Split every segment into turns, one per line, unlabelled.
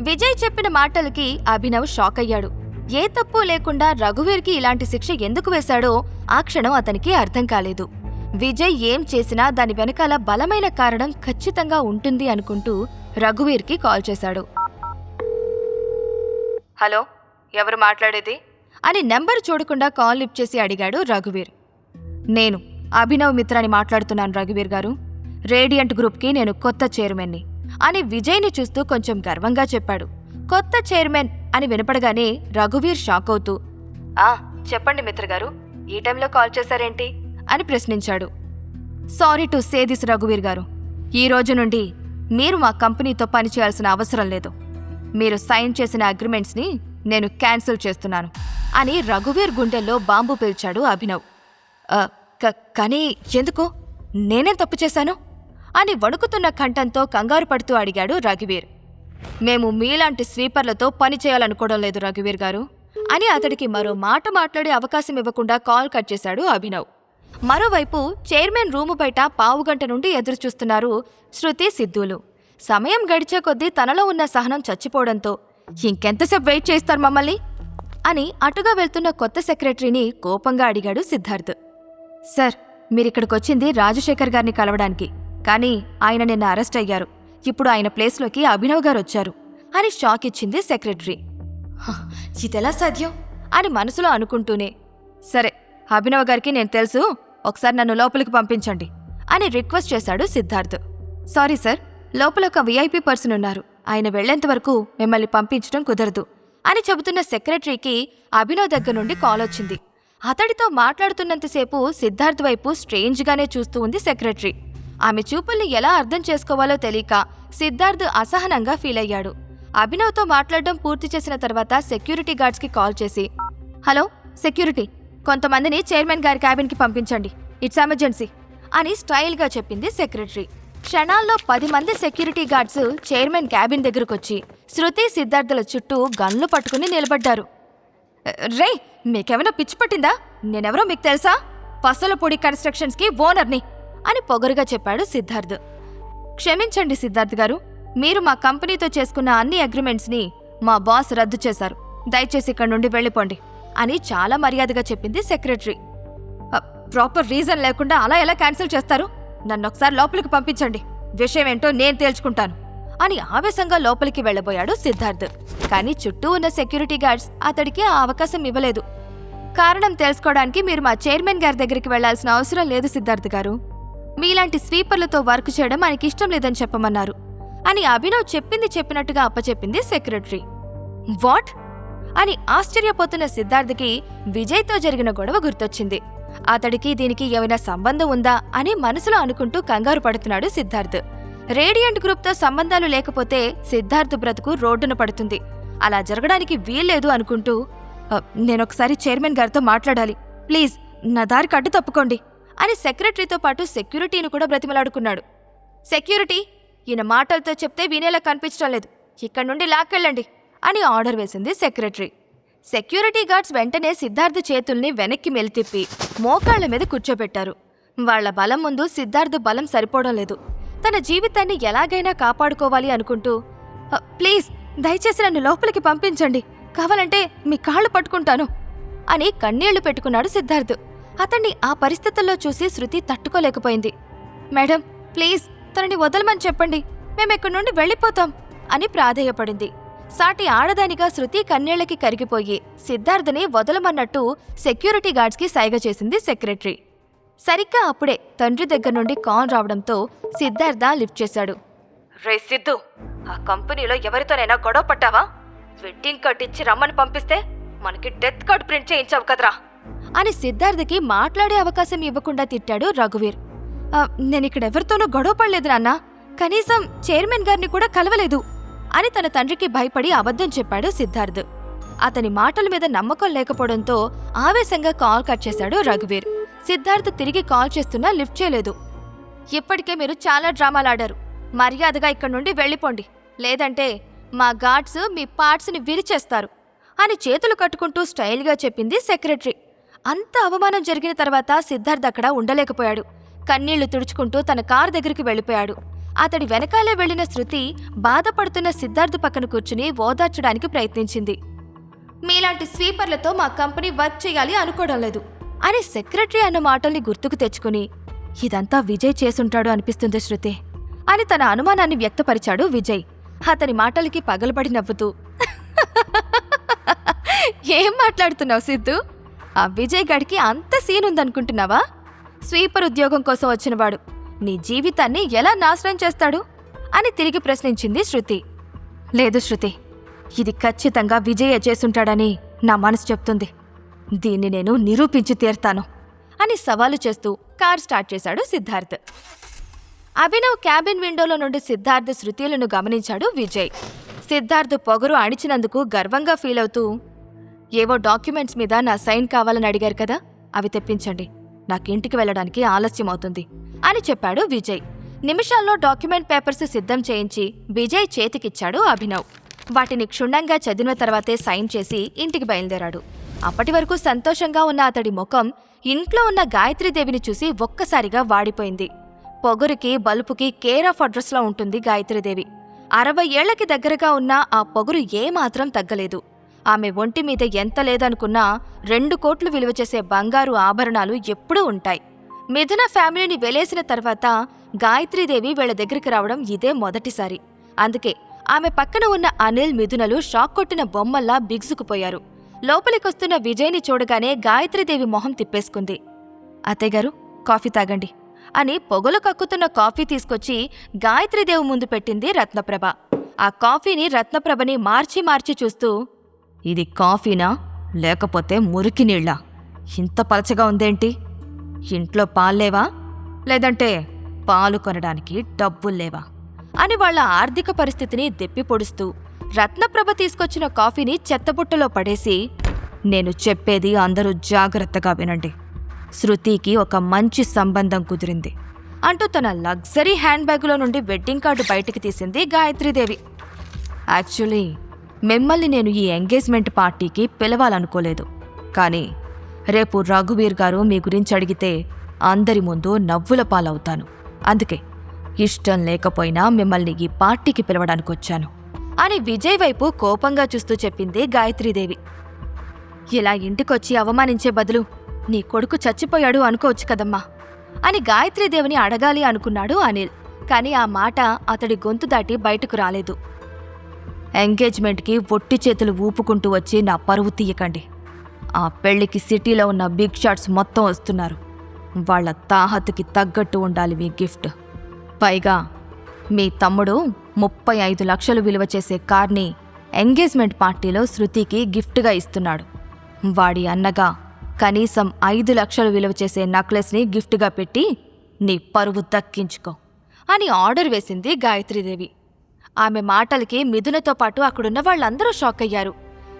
విజయ్ చెప్పిన మాటలకి అభినవ్ షాక్ అయ్యాడు. ఏ తప్పు లేకుండా రఘువీర్కి ఇలాంటి శిక్ష ఎందుకు వేశాడో ఆ క్షణం అతనికి అర్థం కాలేదు. విజయ్ ఏం చేసినా దాని వెనకాల బలమైన కారణం ఖచ్చితంగా ఉంటుంది అనుకుంటూ రఘువీర్కి కాల్ చేశాడు. హలో ఎవరు మాట్లాడేది? అని నెంబర్ చూడకుండా కాల్ లిఫ్ట్ చేసి అడిగాడు రఘువీర్. నేను అభినవ్ మిత్రాని మాట్లాడుతున్నాను రఘువీర్ గారు. రేడియంట్ గ్రూప్కి నేను కొత్త చైర్మన్ని. అని విజయ్ని చూస్తూ కొంచెం గర్వంగా చెప్పాడు. కొత్త చైర్మన్ అని వినపడగానే రఘువీర్ షాక్ అవుతూ ఆ చెప్పండి మిత్రగారు ఈ టైంలో కాల్ చేశారేంటి? అని ప్రశ్నించాడు. సారీ టు సే దిస్ రఘువీర్ గారు. ఈ రోజు నుండి మీరు మా కంపెనీతో పనిచేయాల్సిన అవసరం లేదు. మీరు సైన్ చేసిన అగ్రిమెంట్స్ని నేను క్యాన్సిల్ చేస్తున్నాను. అని రఘువీర్ గుండెల్లో బాంబు పిలిచాడు అభినవ్. కానీ ఎందుకు? నేనేం తప్పు చేశాను? అని వణుకుతున్న కంఠంతో కంగారు పడుతూ అడిగాడు రఘువీర్. మేము మీలాంటి స్వీపర్లతో పని చేయాలనుకోవడం లేదు రఘువీర్ గారు అని అతడికి మరో మాట మాట్లాడే అవకాశం ఇవ్వకుండా కాల్ కట్ చేశాడు అభినవ్. మరోవైపు చైర్మన్ రూము బయట పావుగంట నుండి ఎదురుచూస్తున్నారు శృతి సిద్ధులు. సమయం గడిచే కొద్దీ తనలో ఉన్న సహనం చచ్చిపోవడంతో ఇంకెంతసేపు వెయిట్ చేస్తారు మమ్మల్ని? అని అటుగా వెళ్తున్న కొత్త సెక్రటరీని కోపంగా అడిగాడు సిద్ధార్థ్. సార్ మీరిక్కడికొచ్చింది రాజశేఖర్ గారిని కలవడానికి. కానీ ఆయన నిన్న అరెస్ట్ అయ్యారు. ఇప్పుడు ఆయన ప్లేస్లోకి అభినవ్ గారు వచ్చారు అని షాక్ ఇచ్చింది సెక్రటరీ. ఇదెలా సాధ్యం? అని మనసులో అనుకుంటూనే. సరే అభినవ్ గారికి నేను తెలుసు ఒకసారి నన్ను లోపలికి పంపించండి అని రిక్వెస్ట్ చేశాడు సిద్ధార్థ్. సారీ సార్ లోపల ఒక వీఐపీ పర్సన్ ఉన్నారు. ఆయన వెళ్ళేంత వరకు మిమ్మల్ని పంపించడం కుదరదు అని చెబుతున్న సెక్రటరీకి అభినవ్ దగ్గర నుండి కాల్ వచ్చింది. అతడితో మాట్లాడుతున్నంతసేపు సిద్ధార్థ్ వైపు స్ట్రేంజ్గానే చూస్తూ ఉంది సెక్రటరీ. ఆమె చూపుల్ని ఎలా అర్థం చేసుకోవాలో తెలియక సిద్ధార్థ్ అసహనంగా ఫీల్ అయ్యాడు. అభినవ్తో మాట్లాడడం పూర్తి చేసిన తర్వాత సెక్యూరిటీ గార్డ్స్కి కాల్ చేసి హలో సెక్యూరిటీ కొంతమందిని చైర్మన్ గారి క్యాబిన్కి పంపించండి. ఇట్స్ ఎమర్జెన్సీ అని స్టైల్గా చెప్పింది సెక్రటరీ. క్షణాల్లో పది మంది సెక్యూరిటీ గార్డ్స్ చైర్మన్ క్యాబిన్ దగ్గరకొచ్చి శృతి సిద్ధార్థుల చుట్టూ గన్లు పట్టుకుని నిలబడ్డారు. రే మీకేమైనా పిచ్చి పట్టిందా? నేనెవరో మీకు తెలుసా? పసలపొడి కన్స్ట్రక్షన్స్కి ఓనర్ని అని పొగరుగా చెప్పాడు సిద్ధార్థ్. క్షమించండి సిద్ధార్థ్ గారు మీరు మా కంపెనీతో చేసుకున్న అన్ని అగ్రిమెంట్స్ని మా బాస్ రద్దు చేశారు. దయచేసి ఇక్కడి నుండి వెళ్ళిపోండి అని చాలా మర్యాదగా చెప్పింది సెక్రటరీ. ప్రాపర్ రీజన్ లేకుండా అలా ఎలా క్యాన్సిల్ చేస్తారు? నన్ను ఒకసారి లోపలికి పంపించండి. విషయం ఏంటో నేను తేల్చుకుంటాను అని ఆవేశంగా లోపలికి వెళ్ళబోయాడు సిద్ధార్థ్. కానీ చుట్టూ ఉన్న సెక్యూరిటీ గార్డ్స్ అతడికి ఆ అవకాశం ఇవ్వలేదు. కారణం తెలుసుకోవడానికి మీరు మా చైర్మన్ గారి దగ్గరికి వెళ్ళాల్సిన అవసరం లేదు సిద్ధార్థ్ గారు. మీలాంటి స్వీపర్లతో వర్క్ చేయడం ఆయనకి ఇష్టం లేదని చెప్పమన్నారు. అని అభినవ్ చెప్పింది చెప్పినట్టుగా అప్పచెప్పింది సెక్రటరీ. వాట్? అని ఆశ్చర్యపోతున్న సిద్ధార్థ్కి విజయ్తో జరిగిన గొడవ గుర్తొచ్చింది. అతడికి దీనికి ఏమైనా సంబంధం ఉందా అని మనసులో అనుకుంటూ కంగారు పడుతున్నాడు సిద్ధార్థ్. రేడియంట్ గ్రూప్తో సంబంధాలు లేకపోతే సిద్ధార్థ్ బ్రతుకు రోడ్డున పడుతుంది. అలా జరగడానికి వీల్లేదు అనుకుంటూ నేనొకసారి చైర్మన్ గారితో మాట్లాడాలి. ప్లీజ్ నా దారి కట్టు తప్పుకోండి. అని సెక్రటరీతో పాటు సెక్యూరిటీని కూడా బ్రతిమలాడుకున్నాడు. సెక్యూరిటీ ఈయన మాటలతో చెప్తే వినేలా కనిపించడం లేదు. ఇక్కడి నుండి లాక్కెళ్ళండి అని ఆర్డర్ వేసింది సెక్రటరీ. సెక్యూరిటీ గార్డ్స్ వెంటనే సిద్ధార్థ చేతుల్ని వెనక్కి మెలితిప్పి మోకాళ్ళ మీద కూర్చోబెట్టారు. వాళ్ళ బలం ముందు సిద్ధార్థ బలం సరిపోవడం లేదు. తన జీవితాన్ని ఎలాగైనా కాపాడుకోవాలి అనుకుంటూ ప్లీజ్ దయచేసి నన్ను లోపలికి పంపించండి. కావాలంటే మీ కాళ్ళు పట్టుకుంటాను అని కన్నీళ్ళు పెట్టుకున్నాడు సిద్ధార్థ్. అతన్ని ఆ పరిస్థితుల్లో చూసి శృతి తట్టుకోలేకపోయింది. మేడం ప్లీజ్ తనని వదలమని చెప్పండి. మేమెక్కడి నుండి వెళ్ళిపోతాం అని ప్రాధేయపడింది. సాటి ఆడదానిగా శృతి కన్నీళ్ళకి కరిగిపోయి సిద్ధార్థని వదలమన్నట్టు సెక్యూరిటీ గార్డ్స్కి సైగ చేసింది సెక్రటరీ. సరిగ్గా అప్పుడే తండ్రి దగ్గర నుండి కాల్ రావడంతో సిద్ధార్థ లిఫ్ట్ చేశాడు. రే సిద్ధు ఆ కంపెనీలో ఎవరితోనైనా గొడవ పట్టావా వెడ్డింగ్ కార్డ్ ఇచ్చి రమ్మని పంపిస్తే మనకి డెత్ కార్డ్ ప్రింట్ చేయించావు కదరా. అని సిద్ధార్థకి మాట్లాడే అవకాశం ఇవ్వకుండా తిట్టాడు రఘువీర్. నేను ఇక్కడ ఎవరితోనూ గొడవ పడలేదు నాన్న. కనీసం చైర్మన్ గారిని కూడా కలవలేదు అని తన తండ్రికి భయపడి అబద్ధం చెప్పాడు సిద్ధార్థ్. అతని మాటల మీద నమ్మకం లేకపోవడంతో ఆవేశంగా కాల్ కట్ చేశాడు రఘువీర్. సిద్ధార్థ్ తిరిగి కాల్ చేస్తున్నా లిఫ్ట్ చేయలేదు. ఇప్పటికే మీరు చాలా డ్రామాలాడారు మర్యాదగా ఇక్కడి నుండి వెళ్ళిపోండి. లేదంటే మా గార్డ్స్ మీ పార్ట్స్ని విరిచేస్తారు అని చేతులు కట్టుకుంటూ స్టైల్గా చెప్పింది సెక్రటరీ. అంత అవమానం జరిగిన తర్వాత సిద్ధార్థ్ అక్కడ ఉండలేకపోయాడు. కన్నీళ్ళు తుడుచుకుంటూ తన కారు దగ్గరికి వెళ్ళిపోయాడు. అతడి వెనకాలే వెళ్ళిన శృతి బాధపడుతున్న సిద్ధార్థ్ పక్కన కూర్చుని ఓదార్చడానికి ప్రయత్నించింది. మీలాంటి స్వీపర్లతో మా కంపెనీ వర్క్ చేయాలి అనుకోవడం లేదు అని సెక్రటరీ అన్న మాటల్ని గుర్తుకు తెచ్చుకుని ఇదంతా విజయ్ చేసుంటాడు అనిపిస్తుంది శృతి అని తన అనుమానాన్ని వ్యక్తపరిచాడు విజయ్. అతని మాటలకి పగలబడి నవ్వుతూ ఏం మాట్లాడుతున్నావు సిద్ధు? ఆ విజయ్ గడికి అంత సీన్ ఉందనుకుంటున్నావా? స్వీపర్ ఉద్యోగం కోసం వచ్చినవాడు. నీ జీవితాన్ని ఎలా నాశనం చేస్తాడు? అని తిరిగి ప్రశ్నించింది శృతి. లేదు శృతి ఇది ఖచ్చితంగా విజయ చేసుంటాడని నా మనసు చెప్తుంది. దీన్ని నేను నిరూపించి తీరుతాను అని సవాలు చేస్తూ కార్ స్టార్ట్ చేశాడు సిద్ధార్థ్. అభినవ్ క్యాబిన్ విండోలో నుండి సిద్ధార్థ్ శృతిలను గమనించాడు విజయ్. సిద్ధార్థ్ పొగరు అణిచినందుకు గర్వంగా ఫీల్ అవుతూ ఏవో డాక్యుమెంట్స్ మీద నా సైన్ కావాలని అడిగారు కదా? అవి తెప్పించండి. నాకు ఇంటికి వెళ్ళడానికి ఆలస్యం అవుతుంది అని చెప్పాడు విజయ్. నిమిషాల్లో డాక్యుమెంట్ పేపర్స్ సిద్ధం చేయించి విజయ్ చేతికిచ్చాడు అభినవ్. వాటిని క్షుణ్ణంగా చదివిన తర్వాతే సైన్ చేసి ఇంటికి బయలుదేరాడు. అప్పటి వరకు సంతోషంగా ఉన్న అతడి ముఖం ఇంట్లో ఉన్న గాయత్రీదేవిని చూసి ఒక్కసారిగా వాడిపోయింది. పొగరుకి బలుపుకి కేర్ ఆఫ్ అడ్రస్లా ఉంటుంది గాయత్రీదేవి అరవై ఏళ్ళకి దగ్గరగా ఉన్న ఆ పొగరు ఏమాత్రం తగ్గలేదు. ఆమె ఒంటి మీద ఎంత లేదనుకున్నా రెండు కోట్లు విలువ చేసే బంగారు ఆభరణాలు ఎప్పుడూ ఉంటాయి. మిథున ఫ్యామిలీని వెలేసిన తర్వాత గాయత్రీదేవి వీళ్ళ దగ్గరికి రావడం ఇదే మొదటిసారి. అందుకే ఆమె పక్కన ఉన్న అనిల్ మిథునలు షాక్ కొట్టిన బొమ్మల్లా బిగుసుకుపోయారు లోపలికొస్తున్న విజయ్ని చూడగానే గాయత్రీదేవి మొహం తిప్పేసుకుంది. అత్తయ్యగారు కాఫీ తాగండి అని పొగలు కక్కుతున్న కాఫీ తీసుకొచ్చి గాయత్రీదేవి ముందు పెట్టింది రత్నప్రభ. ఆ కాఫీని రత్నప్రభని మార్చి మార్చి చూస్తూ ఇది కాఫీనా? లేకపోతే మురికి నీళ్ళ? ఇంత పలచగా ఉందేంటి? ఇంట్లో పాల్లేవా? లేదంటే పాలు కొనడానికి డబ్బుల్లేవా? అని వాళ్ళ ఆర్థిక పరిస్థితిని దెప్పి పొడుస్తూ రత్నప్రభ తీసుకొచ్చిన కాఫీని చెత్తబుట్టలో పడేసి నేను చెప్పేది అందరూ జాగ్రత్తగా వినండి. శృతికి ఒక మంచి సంబంధం కుదిరింది అంటూ తన లగ్జరీ హ్యాండ్ బ్యాగులో నుండి వెడ్డింగ్ కార్డు బయటికి తీసింది గాయత్రీదేవి. యాక్చువల్లీ మిమ్మల్ని నేను ఈ ఎంగేజ్మెంట్ పార్టీకి పిలవాలనుకోలేదు. కానీ రేపు రఘువీర్ గారు మీ గురించి అడిగితే అందరి ముందు నవ్వుల పాలవుతాను. అందుకే ఇష్టం లేకపోయినా మిమ్మల్ని ఈ పార్టీకి పిలవడానికి వచ్చాను అని విజయ్ వైపు కోపంగా చూస్తూ చెప్పింది గాయత్రీదేవి. ఇలా ఇంటికొచ్చి అవమానించే బదులు నీ కొడుకు చచ్చిపోయాడు అనుకోవచ్చు కదమ్మా అని గాయత్రీదేవిని అడగాలి అనుకున్నాడు అనిల్. కానీ ఆ మాట అతడి గొంతు దాటి బయటకు రాలేదు. ఎంగేజ్మెంట్కి ఒట్టి చేతులు ఊపుకుంటూ వచ్చి నా పరువు తీయకండి. ఆ పెళ్ళికి సిటీలో ఉన్న బిగ్ షాట్స్ మొత్తం వస్తున్నారు. వాళ్ళ తాహతుకి తగ్గట్టు ఉండాలి మీ గిఫ్ట్. పైగా మీ తమ్ముడు ముప్పై ఐదు లక్షలు విలువ చేసే కార్ని ఎంగేజ్మెంట్ పార్టీలో శృతికి గిఫ్ట్గా ఇస్తున్నాడు. వాడి అన్నగా కనీసం ఐదు లక్షలు విలువ చేసే నక్లెస్ని గిఫ్ట్గా పెట్టి నీ పరువు దక్కించుకో అని ఆర్డర్ వేసింది గాయత్రీదేవి. ఆమె మాటలకి మిథునతో పాటు అక్కడున్న వాళ్ళందరూ షాక్ అయ్యారు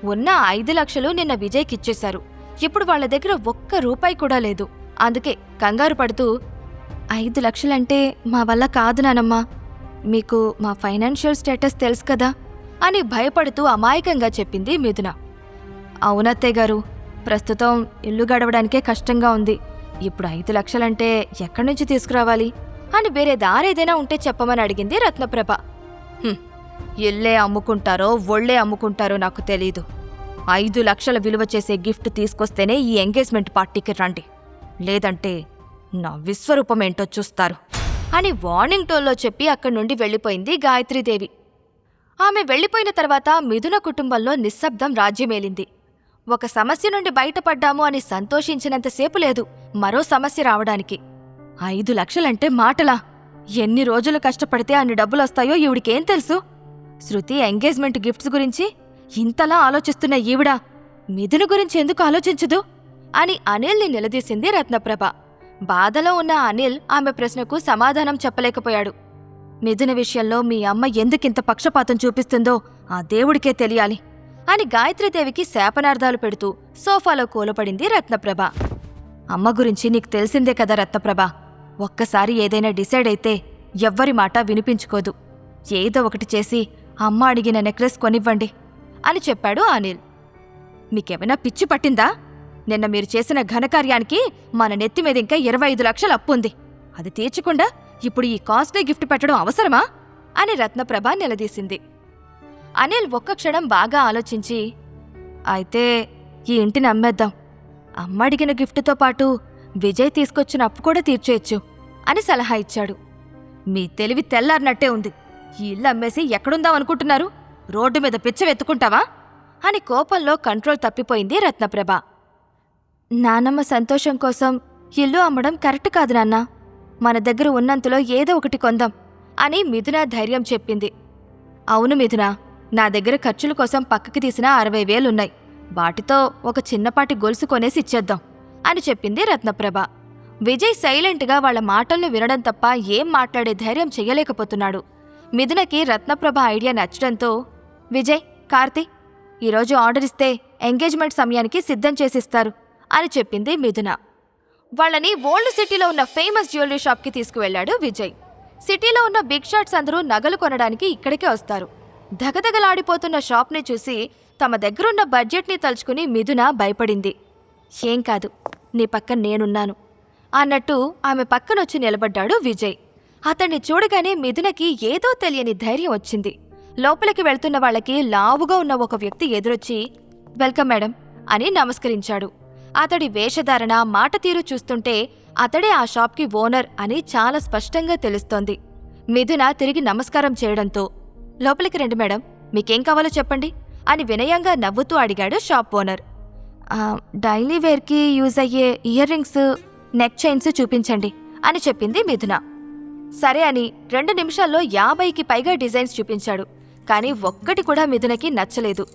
ఉన్న ఐదు లక్షలు నిన్న విజయ్కి ఇచ్చేశారు. ఇప్పుడు వాళ్ళ దగ్గర ఒక్క రూపాయి కూడా లేదు. అందుకే కంగారు పడుతూ ఐదు లక్షలంటే మా వల్ల కాదు నానమ్మా. మీకు మా ఫైనాన్షియల్ స్టేటస్ తెలుసు కదా అని భయపడుతూ అమాయకంగా చెప్పింది మిథున. అవునత్తయ్య గారు ప్రస్తుతం ఇల్లు గడవడానికే కష్టంగా ఉంది. ఇప్పుడు ఐదు లక్షలంటే ఎక్కడి నుంచి తీసుకురావాలి? అని వేరే దారేదైనా ఉంటే చెప్పమని అడిగింది రత్నప్రభ. ఇల్లే అమ్ముకుంటారో ఒళ్ళే అమ్ముకుంటారో నాకు తెలీదు. ఐదు లక్షల విలువ చేసే గిఫ్ట్ తీసుకొస్తేనే ఈ ఎంగేజ్మెంట్ పార్టీకి రండి. లేదంటే నా విశ్వరూపం ఏంటో చూస్తారు. అని వార్నింగ్ టోన్లో చెప్పి అక్కడి నుండి వెళ్ళిపోయింది గాయత్రీదేవి. ఆమె వెళ్ళిపోయిన తర్వాత మిథున కుటుంబంలో నిశ్శబ్దం రాజ్యమేలింది. ఒక సమస్య నుండి బయటపడ్డాము అని సంతోషించినంతసేపు లేదు మరో సమస్య రావడానికి. ఐదు లక్షలంటే మాటలా? ఎన్ని రోజులు కష్టపడితే అన్ని డబ్బులొస్తాయో ఈవిడికేం తెలుసు? శృతి ఎంగేజ్మెంట్ గిఫ్ట్స్ గురించి ఇంతలా ఆలోచిస్తున్న ఈవిడ మిథున గురించి ఎందుకు ఆలోచించదు? అని అనిల్ని నిలదీసింది రత్నప్రభ. బాధలో ఉన్న అనిల్ ఆమె ప్రశ్నకు సమాధానం చెప్పలేకపోయాడు. మిథున విషయంలో మీ అమ్మ ఎందుకింత పక్షపాతం చూపిస్తుందో ఆ దేవుడికే తెలియాలి అని గాయత్రీదేవికి శాపనార్థాలు పెడుతూ సోఫాలో కూలపడింది రత్నప్రభ. అమ్మ గురించి నీకు తెలిసిందే కదా రత్నప్రభ. ఒక్కసారి ఏదైనా డిసైడ్ అయితే ఎవ్వరి మాట వినిపించుకోదు. ఏదో ఒకటి చేసి అమ్మ అడిగిన నెక్లెస్ కొనివ్వండి అని చెప్పాడు అనిల్. మీకేమైనా పిచ్చి పట్టిందా? నిన్న మీరు చేసిన ఘనకార్యానికి మన నెత్తి మీద ఇంకా ఇరవై ఐదు లక్షలు అప్పుంది అది తీర్చకుండా ఇప్పుడు ఈ కాస్ట్లీ గిఫ్ట్ పెట్టడం అవసరమా? అని రత్నప్రభ నిలదీసింది. అనిల్ ఒక్క క్షణం బాగా ఆలోచించి అయితే ఈ ఇంటిని అమ్మేద్దాం. అమ్మ అడిగిన గిఫ్ట్తో పాటు విజయ్ తీసుకొచ్చిన అప్పు కూడా తీర్చేయచ్చు అని సలహా ఇచ్చాడు. మీ తెలివి తెల్లారినట్టే ఉంది. ఈ ఇల్లు అమ్మేసి ఎక్కడుందాం అనుకుంటున్నారు? రోడ్డు మీద పిచ్చ వెతుకుంటావా అని కోపంలో కంట్రోల్ తప్పిపోయింది రత్నప్రభ. నానమ్మ సంతోషం కోసం ఇల్లు అమ్మడం కరెక్ట్ కాదు నాన్న. మన దగ్గర ఉన్నంతలో ఏదో ఒకటి కొందాం అని మిథున ధైర్యం చెప్పింది. అవును మిథున నా దగ్గర ఖర్చుల కోసం పక్కకి తీసిన అరవై వేలున్నాయి. వాటితో ఒక చిన్నపాటి గొలుసు కొనేసి ఇచ్చేద్దాం. అని చెప్పింది రత్నప్రభ. విజయ్ సైలెంట్గా వాళ్ళ మాటలను వినడం తప్ప ఏం మాట్లాడే ధైర్యం చెయ్యలేకపోతున్నాడు. మిథునకి రత్నప్రభ ఐడియా నచ్చడంతో విజయ్ కార్తీ ఈరోజు ఆర్డర్ ఇస్తే ఎంగేజ్మెంట్ సమయానికి సిద్ధం చేసిస్తారు అని చెప్పింది మిథున. వాళ్ళని ఓల్డ్ సిటీలో ఉన్న ఫేమస్ జ్యువెలరీ షాప్కి తీసుకువెళ్ళాడు విజయ్. సిటీలో ఉన్న బిగ్ షాట్స్ అందరూ నగలు కొనడానికి ఇక్కడికే వస్తారు. దగదగలాడిపోతున్న షాప్ని చూసి తమ దగ్గరున్న బడ్జెట్ని తలుచుకుని మిథున భయపడింది. ఏం కాదు నీ పక్కన నేనున్నాను. అన్నట్టు ఆమె పక్కనొచ్చి నిలబడ్డాడు విజయ్. అతన్ని చూడగానే మిథునకి ఏదో తెలియని ధైర్యం వచ్చింది. లోపలికి వెళ్తున్న వాళ్ళకి లావుగా ఉన్న ఒక వ్యక్తి ఎదురొచ్చి వెల్కమ్ మేడం అని నమస్కరించాడు. అతడి వేషధారణ మాట తీరు చూస్తుంటే అతడే ఆ షాప్కి ఓనర్ అని చాలా స్పష్టంగా తెలుస్తోంది. మిథున తిరిగి నమస్కారం చేయడంతో లోపలికి రండి మేడం మీకేం కావాలో చెప్పండి అని వినయంగా నవ్వుతూ అడిగాడు షాప్ ఓనర్. డైలీ వేర్కి యూజ్ అయ్యే ఇయర్ రింగ్స్ నెక్ చైన్స్ చూపించండి అని చెప్పింది మిథున. సరే అని రెండు నిమిషాల్లో యాభైకి పైగా డిజైన్స్ చూపించాడు. కానీ ఒక్కటి కూడా మిథునకి నచ్చలేదు.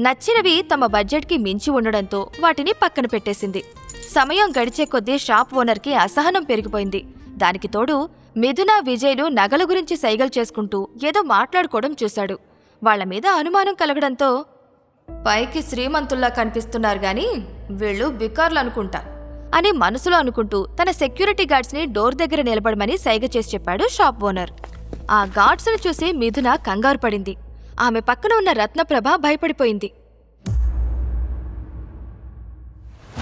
నచ్చినవి తమ బడ్జెట్కి మించి ఉండడంతో వాటిని పక్కన పెట్టేసింది. సమయం గడిచే కొద్దీ షాప్ ఓనర్కి అసహనం పెరిగిపోయింది. దానికి తోడు మిథున విజయ్లు నగల గురించి సైగలు చేసుకుంటూ ఏదో మాట్లాడుకోవడం చూశాడు. వాళ్ళ మీద అనుమానం కలగడంతో పైకి శ్రీమంతుల్లా కనిపిస్తున్నారు గాని వీళ్ళు బికార్లు అనుకుంటా అని మనసులో అనుకుంటూ తన సెక్యూరిటీ గార్డ్స్ని డోర్ దగ్గర నిలబడమని సైగ చేసి చెప్పాడు షాప్ ఓనర్. ఆ గార్డ్స్ను చూసి మిథున కంగారు పడింది. ఆమె పక్కన ఉన్న రత్నప్రభ భయపడిపోయింది.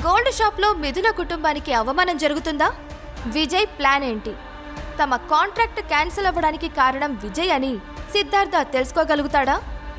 గోల్డ్ షాప్లో మిథున కుటుంబానికి అవమానం జరుగుతుందా? విజయ్ ప్లాన్ ఏంటి? తమ కాంట్రాక్ట్ క్యాన్సిల్ అవ్వడానికి కారణం విజయ్ అని సిద్ధార్థ తెలుసుకోగలుగుతాడా?